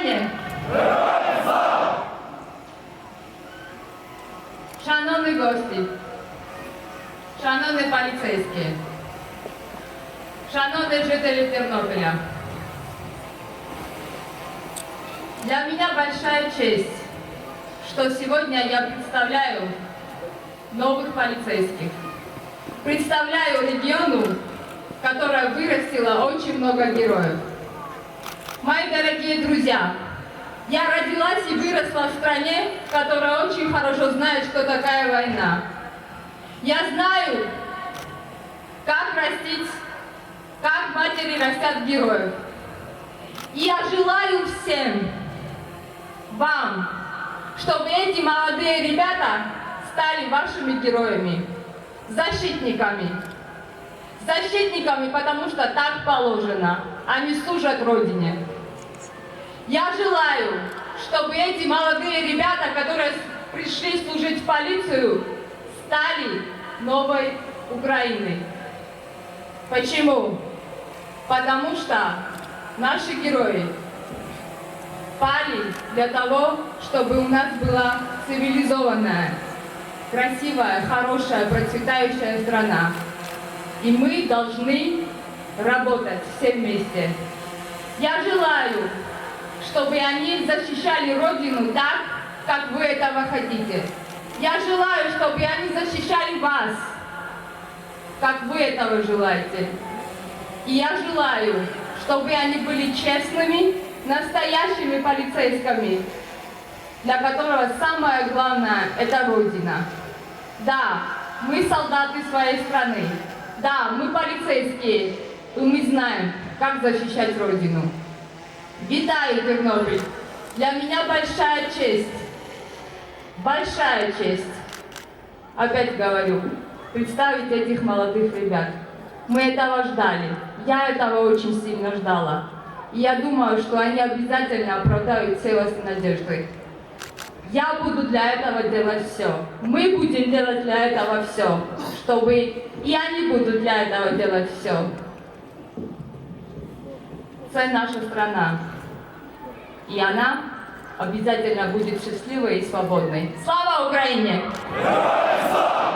Україні! Шановні гості, шановні поліцейські, шановні жителі Тернополя, для меня большая честь, что сегодня я представляю новых полицейских. Представляю региону, которая вырастила очень много героев. Мои дорогие друзья, я родилась и выросла в стране, которая очень хорошо знает, что такая война. Я знаю, как растить, как матери растят героев. И я желаю всем вам, чтобы эти молодые ребята стали вашими героями, защитниками. Защитниками, потому что так положено. Они служат Родине. Я желаю, чтобы эти молодые ребята, которые пришли служить в полицию, стали новой Украиной. Почему? Потому что наши герои пали для того, чтобы у нас была цивилизованная, красивая, хорошая, процветающая страна. И мы должны работать все вместе. Я желаю, чтобы они защищали Родину так, как вы этого хотите. Я желаю, чтобы они защищали вас, как вы этого желаете. И я желаю, чтобы они были честными, настоящими полицейскими, для которого самое главное – это Родина. Да, мы солдаты своей страны. Да, мы полицейские, и мы знаем, как защищать Родину. Витаю, Тернопіль! Для меня большая честь, большая честь, опять говорю, представить этих молодых ребят. Мы этого ждали, я этого очень сильно ждала. И я думаю, что они обязательно оправдают все ваши надежды. Я буду для этого делать все. Мы будем делать для этого все, чтобы и они будут для этого делать все. Це наша страна. И она обязательно будет счастливой и свободной. Слава Украине! Слава!